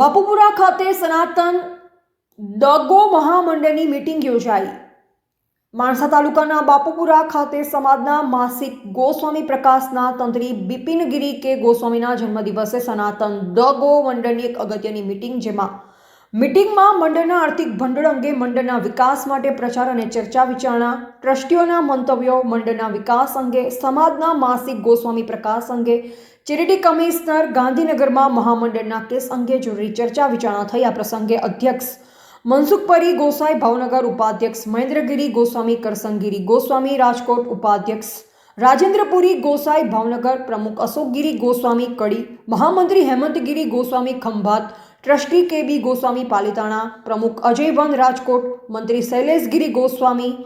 બાપુપુરા ખાતે સનાતન દગો મહામંડળની મિટિંગ યોજાઈ. માણસા તાલુકાના બાપુપુરા ખાતે સમાજના માસિક ગોસ્વામી પ્રકાશના તંત્રી બિપિનગીરી કે ગોસ્વામીના જન્મદિવસે સનાતન દગો મંડળની એક અગત્યની મિટિંગ, જેમાં મીટિંગમાં મંડળના આર્થિક ભંડોળ અંગે મંડળના વિકાસ માટે પ્રચાર અને ચર્ચા વિચારણા, ટ્રસ્ટીઓના મંતવ્યો મંડળના વિકાસ અંગે, સમાજના માસિક ગોસ્વામી પ્રકાશ અંગે, ચેરિટી કમિશનર ગાંધીનગરમાં મહામંડળના કેસ અંગે જરૂરી ચર્ચા વિચારણા થઈ. આ પ્રસંગે અધ્યક્ષ મનસુખ પરી, ગોસાઈ ભાવનગર ઉપાધ્યક્ષ મહેન્દ્રગીરી ગોસ્વામી, કરસંગીરી ગોસ્વામી, રાજકોટ ઉપાધ્યક્ષ રાજેન્દ્રપુરી ગોસાઈ ભાવનગર પ્રમુખ અશોકગીરી ગોસ્વામી, કડી મહામંત્રી હેમંતગીરી ગોસ્વામી ખંભાત ટ્રસ્ટી કે બી ગોસ્વામી પાલિતાણા, પ્રમુખ અજય રાજકોટ, મંત્રી શૈલેષગીરી ગોસ્વામી,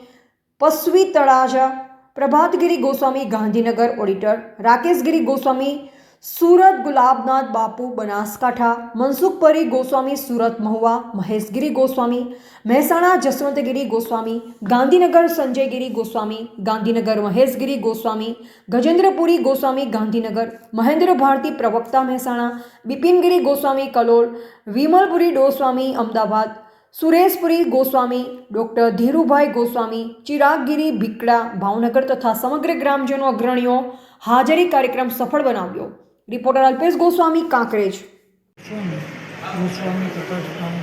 પસ્વી તળાજા, પ્રભાતગીરી ગોસ્વામી ગાંધીનગર ઓડિટર, રાકેશગીરી ગોસ્વામી સુરત ગુલાબનાથ બાપુ બનાસકાંઠા મનસુખપરી ગોસ્વામી સુરત મહુવા, મહેશગીરી ગોસ્વામી, મહેસાણા જસવંતગીરી ગોસ્વામી, ગાંધીનગર સંજયગીરી ગોસ્વામી, ગાંધીનગર મહેશગીરી ગોસ્વામી, ગજેન્દ્રપુરી ગોસ્વામી ગાંધીનગર, મહેન્દ્ર ભારતી પ્રવક્તા મહેસાણા, બિપિનગીરી ગોસ્વામી કલોલ, વિમલપુરી ગોસ્વામી અમદાવાદ, સુરેશપુરી ગોસ્વામી, ડૉક્ટર ધીરુભાઈ ગોસ્વામી, ચિરાગગીરી ભીકડા, ભાવનગર તથા સમગ્ર ગ્રામજનો અગ્રણીઓ હાજરી કાર્યક્રમ સફળ બનાવ્યો. રિપોર્ટર અલ્પેશ ગોસ્વામી કાંકરેજ સ્વામી ગોસ્વામી પ્રકાશમાં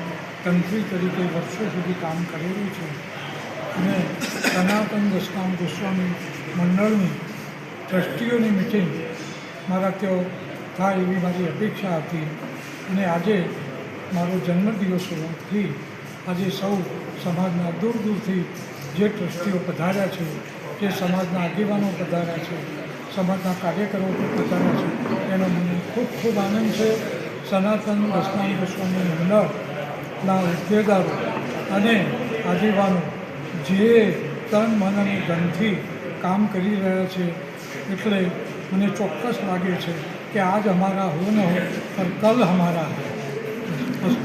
તંત્રી તરીકે વર્ષો સુધી કામ કરેલું છે. અને સનાતન દસકામ ગોસ્વામી મંડળની ટ્રસ્ટીઓની મિટિંગ મારા ત્યાં થાય એવી મારી અપેક્ષા હતી. અને આજે મારો જન્મદિવસ હોવાથી આજે સૌ સમાજના દૂર દૂરથી જે ટ્રસ્ટીઓ પધાર્યા છે, જે સમાજના આગેવાનો પધાર્યા છે સમાજના કાર્યકરો પણ પધાર્યા છે. એનો મને ખૂબ ખૂબ આનંદ છે. સનાતન દસનામ ગોસ્વામી મંડળના ઉદ્યોગારો અને આગેવાનો જે તન, મન અને ધનથી કામ કરી રહ્યા છે એટલે મને ચોક્કસ લાગે છે કે આજ અમારા હો ન હો પર કલ હમારા હૈ.